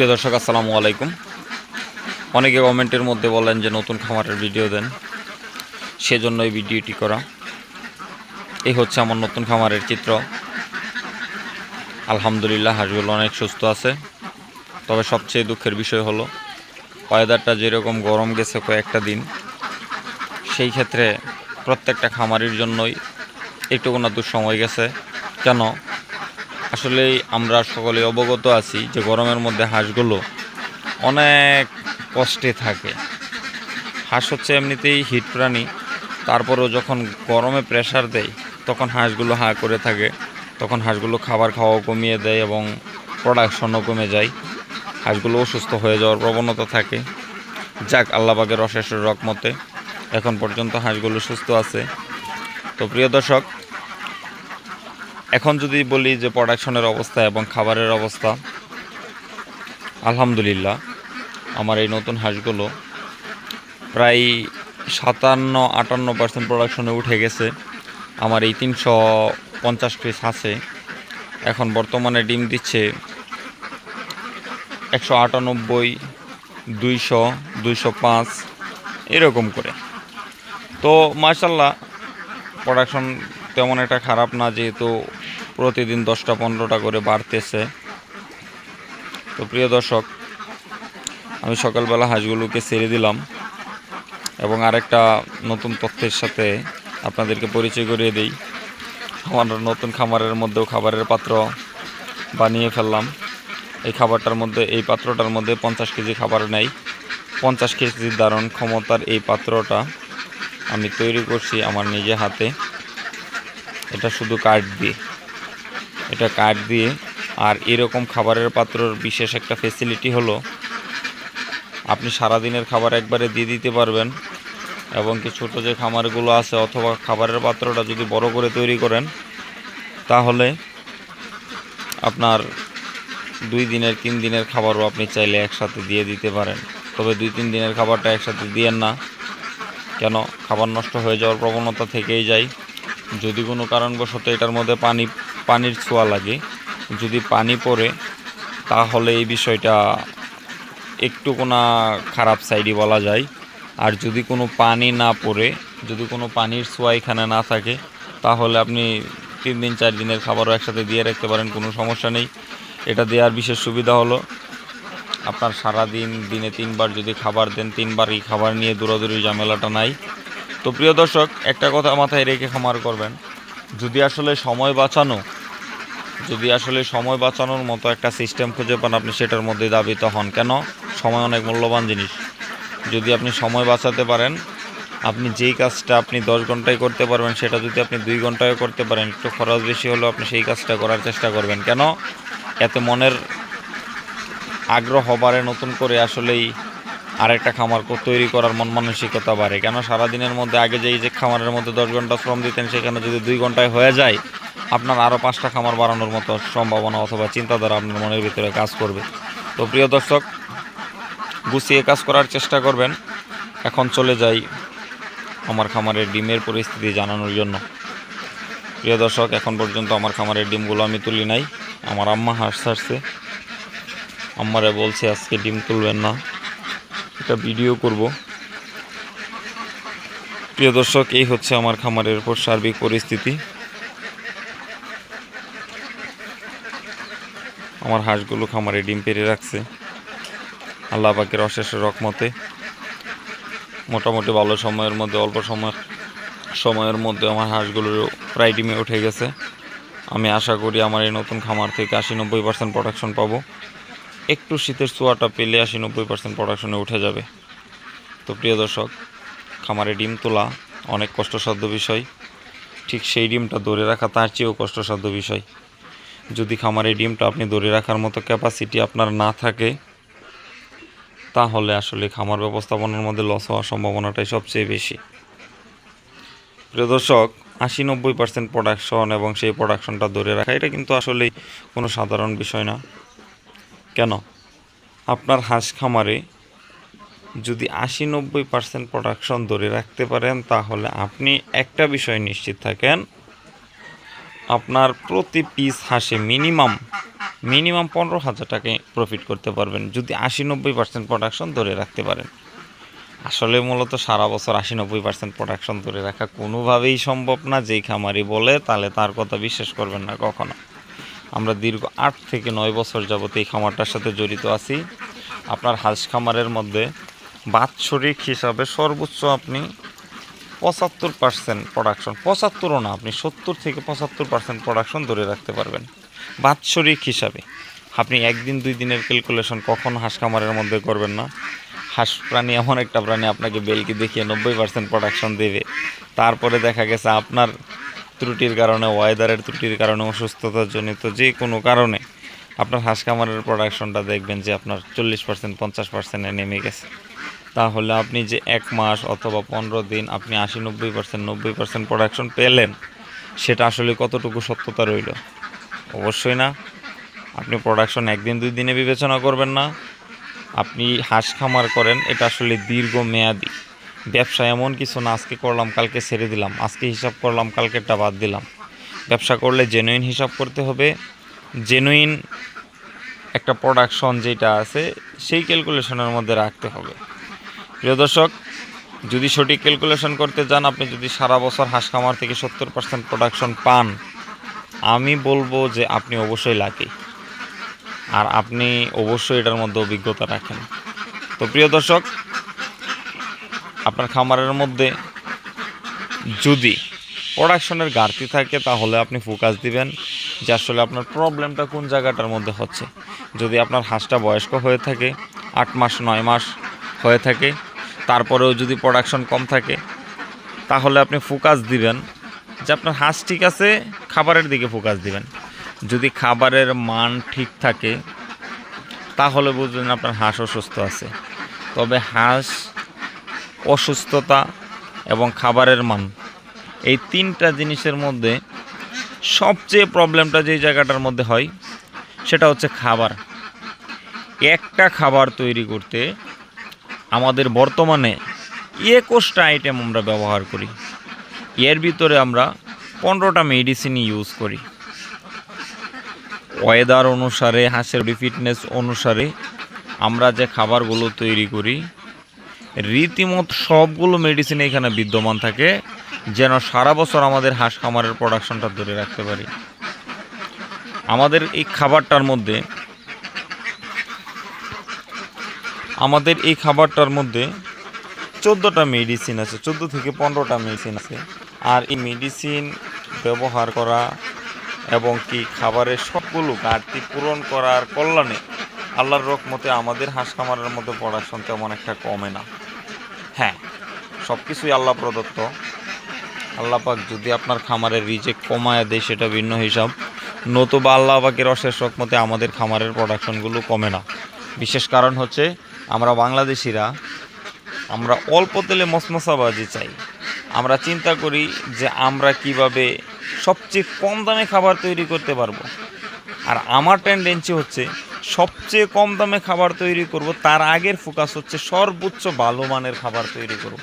প্রিয় দর্শক, আসসালামু আলাইকুম। অনেকে কমেন্টের মধ্যে বলেন যে নতুন খামারের ভিডিও দেন, সেজন্য এই ভিডিওটি করা। এই হচ্ছে আমার নতুন খামারের চিত্র। আলহামদুলিল্লাহ হাঁসগুলো অনেক সুস্থ আছে। তবে সবচেয়ে দুঃখের বিষয় হলো, ওয়েদারটা যেরকম গরম গেছে কয়েকটা দিন, সেই ক্ষেত্রে প্রত্যেকটা খামারির জন্যই একটু না দুঃসময় গেছে। কেন? আসলেই আমরা সকলে অবগত আছি যে গরমের মধ্যে হাঁসগুলো অনেক কষ্টে থাকে। হাঁস হচ্ছে এমনিতেই হিট প্রাণী। তারপরেও যখন গরমে প্রেশার দেয়, তখন হাঁসগুলো হাঁ করে থাকে। তখন হাঁসগুলো খাবার খাওয়াও কমিয়ে দেয় এবং প্রোডাকশনও কমে যায়। হাঁসগুলো অসুস্থ হয়ে যাওয়ার প্রবণতা থাকে। যাক আল্লাহবাগের অশেষ রকমতে এখন পর্যন্ত হাঁসগুলো সুস্থ আছে। তো প্রিয় দর্শক এখন যদি বলি যে প্রোডাকশনের অবস্থা এবং খাবারের অবস্থা, আলহামদুলিল্লাহ, আমার এই নতুন হাঁসগুলো প্রায় সাতান্ন, আটান্ন পার্সেন্ট প্রোডাকশনে উঠে গেছে। আমার এই তিনশো পঞ্চাশ পিস আছে। এখন বর্তমানে ডিম দিচ্ছে একশো আটানব্বই, দুইশো দুইশো পাঁচ, এরকম করে। তো মার্শাল্লাহ প্রোডাকশন তেমন একটা খারাপ না, যেহেতু প্রতিদিন দশটা পনেরোটা করে বাড়তেছে। তো প্রিয় দর্শক, আমি সকালবেলা হাঁসগুলোকে ছেড়ে দিলাম এবং আরেকটা নতুন তথ্যের সাথে আপনাদেরকে পরিচয় করিয়ে দিই। আমার নতুন খামারের মধ্যেও খাবারের পাত্র বানিয়ে ফেললাম। এই খাবারটার মধ্যে, এই পাত্রটার মধ্যে পঞ্চাশ কেজি খাবার নেই। পঞ্চাশ কেজি ধারণ ক্ষমতার এই পাত্রটা আমি তৈরি করছি আমার নিজে হাতে। এটা শুধু কাঠ দিয়ে। এটা কাঠ দিয়ে। আর এরকম খাবারের পাত্রর বিশেষ একটা ফেসিলিটি হলো, আপনি সারাদিনের খাবার একবারে দিয়ে দিতে পারবেন এবং কি ছোটো যে খামারগুলো আছে অথবা খাবারের পাত্রটা যদি বড় করে তৈরি করেন, তাহলে আপনার দুই দিনের, তিন দিনের খাবারও আপনি চাইলে একসাথে দিয়ে দিতে পারেন। তবে দুই, তিন দিনের খাবারটা একসাথে দিয়েন না, কেন খাবার নষ্ট হয়ে যাওয়ার প্রবণতা থেকেই যায়। যদি কোনো কারণবশত এটার মধ্যে পানি পানির ছোঁয়া লাগে। যদি পানি পড়ে, তাহলে এই বিষয়টা একটু কোনো খারাপ সাইডই বলা যায়। আর যদি কোনো পানি না পড়ে, যদি কোনো পানির ছোঁয়া এখানে না থাকে, তাহলে আপনি তিন দিন, চার দিনের খাবারও একসাথে দিয়ে রাখতে পারেন, কোনো সমস্যা নেই। এটা দেওয়ার বিশেষ সুবিধা হলো, আপনার সারা দিন দিনে তিনবার যদি খাবার দেন তিনবার এই খাবার নিয়ে দৌড়াদৌড়ি ঝামেলাটা নাই। তো প্রিয় দর্শক, একটা কথা মাথায় রেখে খামার করবেন। যদি আসলে সময় বাঁচানো যদি আসলে সময় বাঁচানোর মতো একটা সিস্টেম খুঁজে পান আপনি, সেটার মধ্যে দাবিত হন। কেন? সময় অনেক মূল্যবান জিনিস। যদি আপনি সময় বাঁচাতে পারেন, আপনি যেই কাজটা আপনি দশ ঘন্টায় করতে পারবেন, সেটা যদি আপনি দুই ঘন্টায় করতে পারেন, একটু খরচ বেশি হলেও আপনি সেই কাজটা করার চেষ্টা করবেন। কেন? এতে মনের আগ্রহ বাড়ে, নতুন করে আসলেই আরেকটা খামার তৈরি করার মন মানসিকতা বাড়ে। কেন? সারাদিনের মধ্যে আগে যেই যে খামারের মধ্যে দশ ঘণ্টা শ্রম দিতেন, সেখানে যদি দুই ঘন্টায় হয়ে যায় আপনার আরও পাঁচটা খামার বাড়ানোর মতো সম্ভাবনা অথবা চিন্তাধারা আপনার মনের ভিতরে কাজ করবে। তো প্রিয় দর্শক, গুছিয়ে কাজ করার চেষ্টা করবেন। এখন চলে যাই আমার খামারের ডিমের পরিস্থিতি জানানোর জন্য। প্রিয় দর্শক, এখন পর্যন্ত আমার খামারের ডিমগুলো আমি তুলি নাই। আমার আম্মা হাঁস ছাড়ছে। আম্মারে বলছে, আজকে ডিম তুলবেন না। একটা ভিডিও করব। প্রিয় দর্শক, এই হচ্ছে আমার খামারের সার্বিক পরিস্থিতি। আমার হাঁসগুলো খামারে ডিম পেরে রাখছে। আল্লাহ পাকের অশেষ রকমতে মোটামুটি ভালো সময়ের মধ্যে, অল্প সময় সময়ের মধ্যে আমার হাঁসগুলো প্রায় ডিমে উঠে গেছে। আমি আশা করি আমার এই নতুন খামার থেকে আশি নব্বই পার্সেন্ট প্রোডাকশন পাবো। একটু শীতের ছোঁয়াটা পেলে আশি নব্বই পার্সেন্ট প্রোডাকশনে উঠে যাবে। তো প্রিয় দর্শক, খামারে ডিম তোলা অনেক কষ্টসাধ্য বিষয়। ঠিক সেই ডিমটা ধরে রাখা তার চেয়েও কষ্টসাধ্য বিষয়। যদি খামারে ডিমটা আপনি ধরে রাখার মতো ক্যাপাসিটি আপনার না থাকে, তাহলে আসলে খামার ব্যবস্থাপনার মধ্যে লস হওয়ার সম্ভাবনাটাই সবচেয়ে বেশি। প্রিয় দর্শক, আশি নব্বই পার্সেন্ট প্রোডাকশন এবং সেই প্রোডাকশনটা ধরে রাখা, এটা কিন্তু আসলেই কোনো সাধারণ বিষয় না। কেন? আপনার হাঁস খামারে যদি আশি নব্বই পার্সেন্ট প্রোডাকশন ধরে রাখতে পারেন, তাহলে আপনি একটা বিষয় নিশ্চিত থাকেন আপনার প্রতি পিস হাঁসে মিনিমাম মিনিমাম পনেরো হাজার টাকায় প্রফিট করতে পারবেন, যদি আশি নব্বই পার্সেন্ট প্রোডাকশন ধরে রাখতে পারেন। আসলে মূলত সারা বছর আশি নব্বই পার্সেন্ট প্রোডাকশন ধরে রাখা কোনোভাবেই সম্ভব না, যেই খামারি বলে, তাহলে তার কথা বিশ্বাস করবেন না কখনো। আমরা দীর্ঘ আট থেকে নয় বছর যাবত এই খামারটার সাথে জড়িত আছি। আপনার হাঁস খামারের মধ্যে বাৎসরিক হিসাবে সর্বোচ্চ আপনি পঁচাত্তর পার্সেন্ট প্রোডাকশন পঁচাত্তরও না, আপনি সত্তর থেকে পঁচাত্তর পার্সেন্ট প্রোডাকশন ধরে রাখতে পারবেন। বাৎসরিক হিসাবে। আপনি একদিন, দুই দিনের ক্যালকুলেশন কখন হাঁস খামারের মধ্যে করবেন না। হাঁস প্রাণী এমন একটা প্রাণী আপনাকে বেলকি দেখিয়ে নব্বই পার্সেন্ট প্রোডাকশন দেবে। তারপরে দেখা গেছে আপনার ত্রুটির কারণে ওয়েদারের ত্রুটির কারণে অসুস্থতার জনিত যে কোনো কারণে আপনার হাঁস খামারের প্রোডাকশনটা দেখবেন যে আপনার চল্লিশ পার্সেন্ট পঞ্চাশ পার্সেন্টে নেমে গেছে। তাহলে আপনি যে এক মাস অথবা পনেরো দিন আপনি আশি, নব্বই পার্সেন্ট নব্বই পার্সেন্ট প্রোডাকশন পেলেন, সেটা আসলে কতটুকু সত্যতা রইল? অবশ্যই না। আপনি প্রোডাকশন একদিন, দুই দিনে বিবেচনা করবেন না। আপনি হাঁস খামার করেন, এটা আসলে দীর্ঘ মেয়াদি ব্যবসা এমন কিছু না, আজকে করলাম, কালকে ছেড়ে দিলাম, আজকে হিসাব করলাম, কালকেরটা বাদ দিলাম। ব্যবসা করলে জেনুইন হিসাব করতে হবে। জেনুইন একটা প্রোডাকশন যেটা আছে, সেই ক্যালকুলেশনের মধ্যে রাখতে হবে। প্রিয় দর্শক, যদি সঠিক ক্যালকুলেশন করতে যান, আপনি যদি সারা বছর হাঁস খামার থেকে সত্তর পার্সেন্ট প্রোডাকশন পান, আমি বলব যে আপনি অবশ্যই লাকি আর আপনি অবশ্যই এটার মধ্যে অভিজ্ঞতা রাখেন। তো প্রিয় দর্শক, আপনার খামারের মধ্যে যদি প্রোডাকশনের ঘাটতি থাকে, তাহলে আপনি ফোকাস দিবেন যে আসলে আপনার প্রবলেমটা কোন জায়গাটার মধ্যে হচ্ছে। যদি আপনার হাঁসটা বয়স্ক হয়ে থাকে, আট মাস, নয় মাস হয়ে থাকে তারপরেও যদি প্রোডাকশন কম থাকে, তাহলে আপনি ফোকাস দিবেন যে আপনার হাঁস ঠিক আছে, খাবারের দিকে ফোকাস দিবেন। যদি খাবারের মান ঠিক থাকে, তাহলে বুঝবেন আপনার হাঁস অসুস্থ আছে। তবে হাঁস অসুস্থতা এবং খাবারের মান, এই তিনটা জিনিসের মধ্যে সবচেয়ে প্রবলেমটা যেই জায়গাটার মধ্যে হয়, সেটা হচ্ছে খাবার। একটা খাবার তৈরি করতে আমাদের বর্তমানে একুশটা আইটেম আমরা ব্যবহার করি। এর ভিতরে আমরা পনেরোটা মেডিসিন ইউজ করি। ওয়েদার অনুসারে, হাঁসের ফিটনেস অনুসারে আমরা যে খাবারগুলো তৈরি করি, রীতিমত সবগুলো মেডিসিন এখানে বিদ্যমান থাকে, যেন সারা বছর আমাদের হাঁস খামারের প্রোডাকশনটা ধরে রাখতে পারি। আমাদের এই খাবারটার মধ্যে আমাদের এই খাবারটার মধ্যে চোদ্দোটা মেডিসিন আছে, চোদ্দ থেকে পনেরোটা মেডিসিন আছে। আর এই মেডিসিন ব্যবহার করা এবং কি খাবারের সবগুলো ঘাটতি পূরণ করার কল্যাণে আল্লাহর রকমতে আমাদের হাঁস খামারের মধ্যে প্রোডাকশন তেমন একটা কমে না। হ্যাঁ সব কিছুই আল্লাহ প্রদত্ত। আল্লাহ পাক যদি আপনার খামারের রিজেক্ট কমায় দেয়, সেটা ভিন্ন হিসাব। নতুবা আল্লাহ পাকের অশেষ রকমতে আমাদের খামারের প্রোডাকশনগুলো কমে না। বিশেষ কারণ হচ্ছে আমরা বাংলাদেশিরা, আমরা অল্প তেলে মশমশাবাজি চাই। আমরা চিন্তা করি যে আমরা কীভাবে সবচেয়ে কম দামে খাবার তৈরি করতে পারব। আর আমার টেন্ডেন্সি হচ্ছে, সবচেয়ে কম দামে খাবার তৈরি করব, তার আগের ফোকাস হচ্ছে সর্বোচ্চ ভালো মানের খাবার তৈরি করব।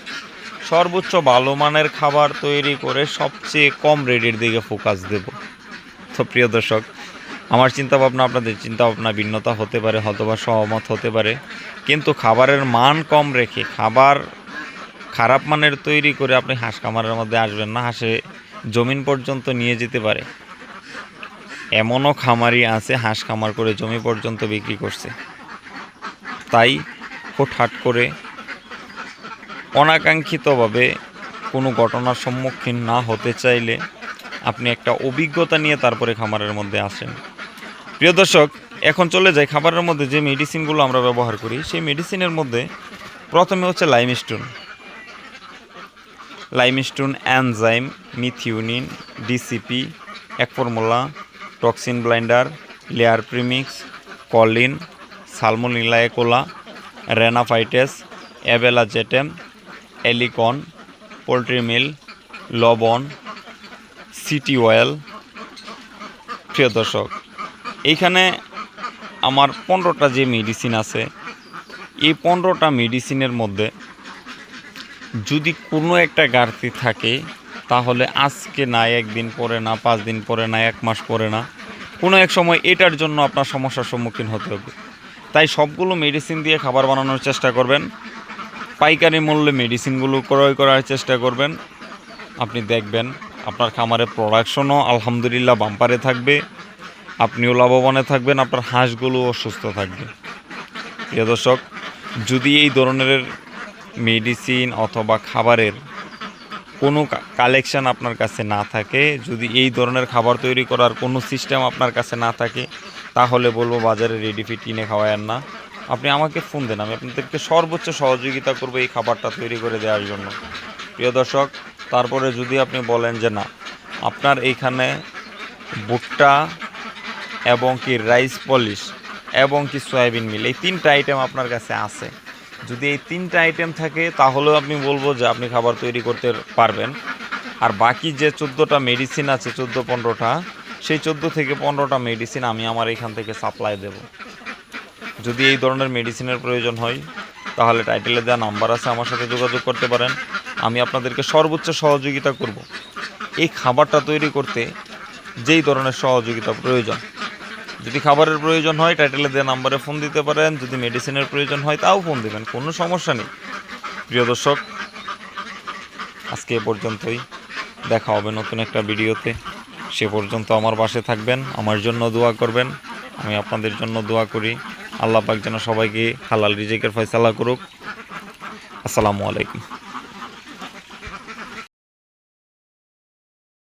সর্বোচ্চ ভালো মানের খাবার তৈরি করে সবচেয়ে কম রেটের দিকে ফোকাস দেব। তো প্রিয় দর্শক আমার চিন্তা ভাবনা আপনাদের চিন্তা ভাবনা ভিন্নতা হতে পারে হয়তোবা সহমত হতে পারে। কিন্তু খাবারের মান কম রেখে, খাবার খারাপ মানের তৈরি করে আপনি হাঁস খামারের মধ্যে আসবেন না, হাঁসে জমিন পর্যন্ত নিয়ে যেতে পারে। এমনও খামারি আছে, হাঁস খামার করে জমি পর্যন্ত বিক্রি করছে। তাই হুটহাট করে অনাকাঙ্ক্ষিতভাবে কোনো ঘটনার সম্মুখীন না হতে চাইলে আপনি একটা অভিজ্ঞতা নিয়ে তারপরে খামারের মধ্যে আসেন। প্রিয় দর্শক, এখন চলে যাই খাবারের মধ্যে যে মেডিসিনগুলো আমরা ব্যবহার করি, সেই মেডিসিনের মধ্যে প্রথমে হচ্ছে limestone limestone enzyme methionine DCP এক formula toxin binder layer premix choline salmonella Akola রেনাফাইটেস অ্যাবেলা জেটেম এলিকন পোলট্রি মিল লবণ সিটি অয়েল প্রিয় দর্শক এইখানে আমার পনেরোটা যে মেডিসিন আছে, এই পনেরোটা মেডিসিনের মধ্যে যদি কোনো একটা ঘাটতি থাকে, তাহলে আজকে না, একদিন পরে না, পাঁচ দিন পরে না, এক মাস পরে না, কোনো এক সময় এটার জন্য আপনার সমস্যার সম্মুখীন হতে হবে। তাই সবগুলো মেডিসিন দিয়ে খাবার বানানোর চেষ্টা করবেন, পাইকারি মূল্যে মেডিসিনগুলো ক্রয় করার চেষ্টা করবেন। আপনি দেখবেন, আপনার খামারের প্রোডাকশনও আলহামদুলিল্লাহ বাম্পারে থাকবে। আপনিও লাভবানে থাকবেন, আপনার হাঁসগুলোও সুস্থ থাকবে। প্রিয় দর্শক, যদি এই ধরনের মেডিসিন অথবা খাবারের কোনো কালেকশন আপনার কাছে না থাকে, যদি এই ধরনের খাবার তৈরি করার কোনো সিস্টেম আপনার কাছে না থাকে, তাহলে বলব বাজারে রেডি ফিট কিনে খাওয়ায়েন না। আপনি আমাকে ফোন দেন, আমি আপনাদেরকে সর্বোচ্চ সহযোগিতা করব এই খাবারটা তৈরি করে দেওয়ার জন্য। প্রিয় দর্শক, তারপরে যদি আপনি বলেন যে না, আপনার এইখানে ভুট্টা এবং কি রাইস পলিশ এবং কি সয়াবিন মিল। এই তিনটা আইটেম আপনার কাছে আছে। যদি এই তিনটা আইটেম থাকে, তাহলেও আপনি বলব যে আপনি খাবার তৈরি করতে পারবেন। আর বাকি যে চোদ্দোটা মেডিসিন আছে, চোদ্দ, পনেরোটা, সেই চোদ্দ থেকে পনেরোটা মেডিসিন আমি আমার এখান থেকে সাপ্লাই দেব। যদি এই ধরনের মেডিসিনের প্রয়োজন হয়, তাহলে টাইটেলে দেওয়া নাম্বার আছে, আমার সাথে যোগাযোগ করতে পারেন। আমি আপনাদেরকে সর্বোচ্চ সহযোগিতা করব। এই খাবারটা তৈরি করতে যেই ধরনের সহযোগিতা প্রয়োজন যদি খাবারের প্রয়োজন হয় টাইটেলে দেওয়া নাম্বারে ফোন দিতে পারেন। যদি মেডিসিনের প্রয়োজন হয়, তাও ফোন দিবেন, কোনো সমস্যা নেই। প্রিয় দর্শক, আজকে এ পর্যন্তই। দেখা হবে নতুন একটা ভিডিওতে। সে পর্যন্ত আমার পাশে থাকবেন, আমার জন্য দোয়া করবেন। আমি আপনাদের জন্য দোয়া করি। আল্লাহ পাক যেন সবাইকে হালাল রিজিকের ফয়সালা করুক। আসসালামু আলাইকুম।